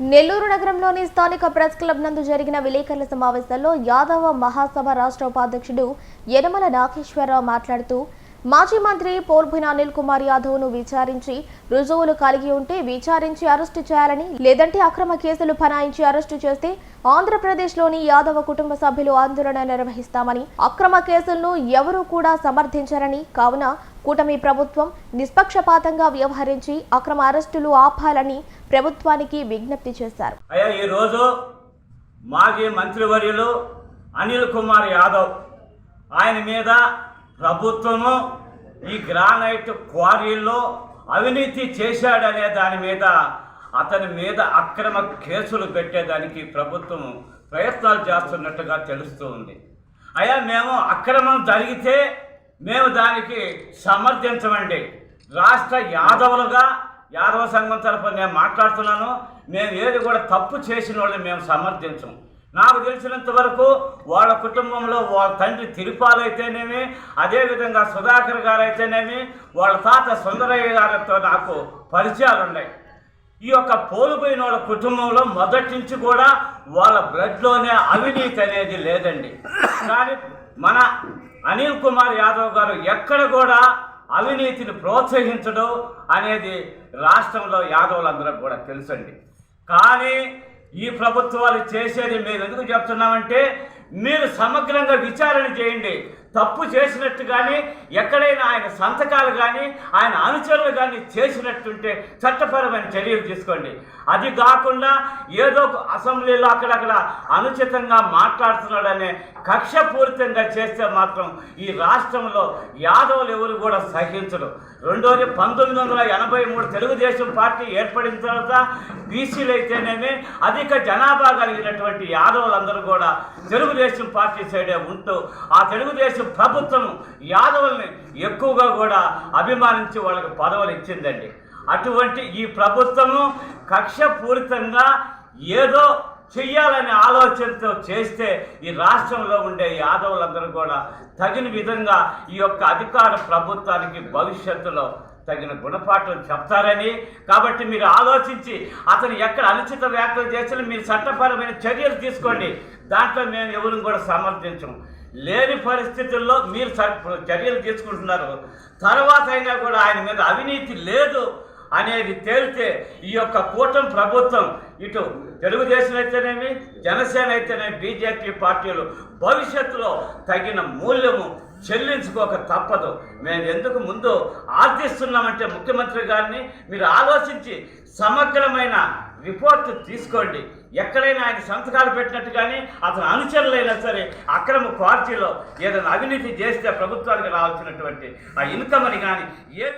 నెల్లూరు నగరంలోని స్థానిక press club నందు జరిగిన విలేకరుల సమావేశంలో యాదవ మహాసభ రాష్ట్ర ఉపాధ్యక్షుడు యనమల నాగేశ్వరరావు మాట్లాడుతూ మాజీ మంత్రి పోల్భిన అనిల్ కుమార్ యాదవ్ను విచారించి రుజువులు కలిగి ఉంటే విచారించి అరెస్టు చేయాలని లేదంటే అక్రమ కేసులు ఫనాయించి అరెస్టు చేస్తే ఆంధ్రప్రదేశ్లోని యాదవ కుటుంబ సభ్యులు ఆందోళన నిర్వహిస్తామని అక్రమ కేసులను ఎవరూ కూడా సమర్థించరని కావున కూటమి ప్రభుత్వం నిష్పక్షపాతంగా వ్యవహరించి అక్రమ అరెస్టులు ఆపాలని ప్రభుత్వానికి విజ్ఞప్తి చేశారు. అయ్యా ఈరోజు మాజీ మంత్రివర్యులు అనిల్ కుమార్ యాదవ్ ఆయన మీద ప్రభుత్వము ఈ గ్రానైట్ క్వారీల్లో అవినీతి చేశాడనే దాని మీద అతని మీద అక్రమ కేసులు పెట్టేదానికి ప్రభుత్వం ప్రయత్నాలు చేస్తున్నట్టుగా తెలుస్తూ ఉంది. అయ్యా మేము అక్రమం జరిగితే మేము దానికి సమర్థించమండి. రాష్ట్ర యాదవులుగా యాదవ సంఘం తరఫున నేను మాట్లాడుతున్నాను. మేము ఏది కూడా తప్పు చేసిన వాళ్ళని మేము సమర్థించము. నాకు తెలిసినంత వరకు వాళ్ళ కుటుంబంలో వాళ్ళ తండ్రి తిరుపాలు అయితేనేమి అదేవిధంగా సుధాకర్ గారు అయితేనేమి వాళ్ళ తాత సుందరయ్య గారితో నాకు పరిచయాలు ఉన్నాయి. ఈ యొక్క పోలిపోయిన వాళ్ళ కుటుంబంలో మొదటి నుంచి కూడా వాళ్ళ బ్లడ్లోనే అవినీతి అనేది లేదండి. కానీ మన అనిల్ కుమార్ యాదవ్ గారు ఎక్కడ కూడా అవినీతిని ప్రోత్సహించడం అనేది రాష్ట్రంలో యాదవులందరూ కూడా తెలుసండి. కానీ ఈ ప్రభుత్వాలు చేసేది మేము ఎందుకు చెప్తున్నామంటే మీరు సమగ్రంగా విచారణ చేయండి. తప్పు చేసినట్టు కానీ ఎక్కడైనా ఆయన సంతకాలు కానీ ఆయన అనుచరులు కానీ చేసినట్టుంటే చట్టపరమైన చర్యలు తీసుకోండి. అది కాకుండా ఏదో ఒక అసెంబ్లీలో అక్కడక్కడ అనుచితంగా మాట్లాడుతున్నాడనే కక్షపూరితంగా చేస్తే మాత్రం ఈ రాష్ట్రంలో యాదవులు ఎవరు కూడా సహించరు. రెండోది పంతొమ్మిది వందల ఎనభై మూడు తెలుగుదేశం పార్టీ ఏర్పడిన తర్వాత బీసీలు అయితేనేమి అధిక జనాభా కలిగినటువంటి యాదవులందరూ కూడా తెలుగుదేశం పార్టీ సైడే ఉంటూ ఆ తెలుగుదేశం ప్రభుత్వం యాదవుల్ని ఎక్కువగా కూడా అభిమానించి వాళ్ళకి పదవులు ఇచ్చిందండి. అటువంటి ఈ ప్రభుత్వము కక్షపూరితంగా ఏదో చెయ్యాలనే ఆలోచనతో చేస్తే ఈ రాష్ట్రంలో ఉండే యాదవులందరూ కూడా తగిన విధంగా ఈ యొక్క అధికార ప్రభుత్వానికి భవిష్యత్తులో తగిన గుణపాఠం చెప్తారని. కాబట్టి మీరు ఆలోచించి అతను ఎక్కడ అనుచిత వ్యాఖ్యలు చేసినా మీరు చట్టపరమైన చర్యలు తీసుకోండి. దాంట్లో మేము ఎవరిని కూడా సమర్థించము లేని పరిస్థితుల్లో మీరు చర్యలు తీసుకుంటున్నారు. తర్వాత అయినా కూడా ఆయన మీద అవినీతి లేదు అనేది తేలితే ఈ యొక్క కూటమి ప్రభుత్వం ఇటు తెలుగుదేశం అయితేనేమి జనసేన అయితేనేమి బీజేపీ పార్టీలు భవిష్యత్తులో తగిన మూల్యము చెల్లించుకోక తప్పదు. మేము ఎందుకు ముందు ఆర్థిస్తున్నామంటే ముఖ్యమంత్రి గారిని మీరు ఆలోచించి సమగ్రమైన రిపోర్ట్ తీసుకోండి. ఎక్కడైనా ఆయన సంతకాలు పెట్టినట్టు కానీ అతను అనుచరులైనా సరే అక్రమ పార్టీలో ఏదైనా అవినీతి చేస్తే ప్రభుత్వానికి రావాల్సినటువంటి ఆ ఇన్కమ్ అని కానీ ఏ